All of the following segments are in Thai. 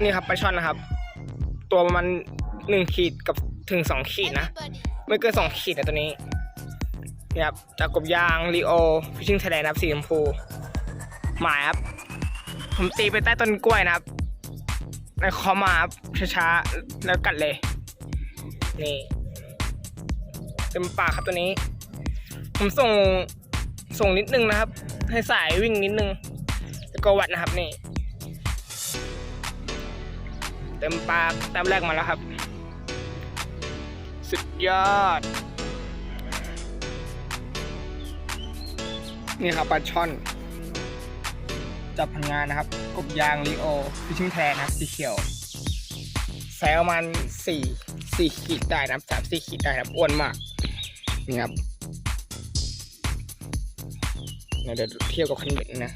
นี่ครับปลาช่อนนะครับ ตัวประมาณหนึ่งขีดกับถึงสองขีดนะ ไม่เกินสองขีดนะตัวนี้นี่ครับจากกบยางลีโอฟิชชิ่งไทยแลนด์นะครับสีชมพูหมายครับ ผมตีไปใต้ต้นกล้วยนะครับแล้วเขามาครับช้าๆแล้วกัดเลย นี่เต็มปากครับตัวนี้ ผมส่งส่งนิดนึงนะครับ ให้สายวิ่งนิดนึง แล้วก็วัดนะครับนี่ เต็มปากแต้มแรกมาแล้วครับ สุดยอด นี่ครับปลาช่อน จับพันงานนะครับ กบยางลีโอฟิชชิ่งแทนนะครับสีเขียวไซส์ประมาณสี่สี่ขีดได้นะสามสี่ขีดได้นะครับอ้วนมาก นี่ครับเดี๋ยวเดี๋ยวเทียบกับคันเบ็ดนะ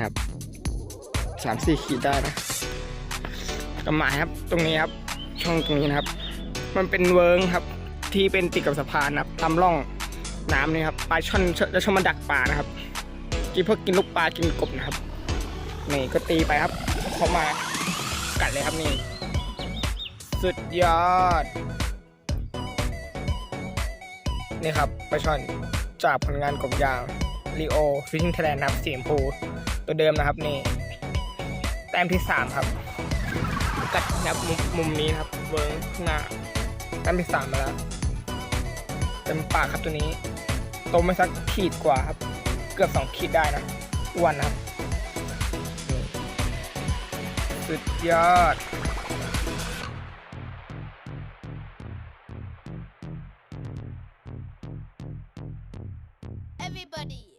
ครับสามสี่ขีดได้นะ กระหมายครับ ตรงนี้ครับ ช่องตรงนี้นะครับ มันเป็นเวิร์งครับ ที่เป็นติดกับสะพานนะครับตามร่องน้ำนี่ครับปลาช่อนจะชอบมาดักปลานะครับกินพวกกินลูกปลากินกบนะครับนี่ก็ตีไปครับเขามากัดเลยครับนี่ สุดยอด นี่ครับปลาช่อนจากผลงานกบยางลีโอฟิชชิ่งไทยแลนนะครับสีชมพูตัวเดิมนะครับนี่ แต้มที่สามครับ กัดนะครับมุมมุมนี้นะครับเวิร์กหน้าตั้งไปสามมาแล้วเต็มปากครับตัวนี้โตมาสักขีดกว่าครับ เกือบสองขีดได้นะวันนครับสุดยอด Everybody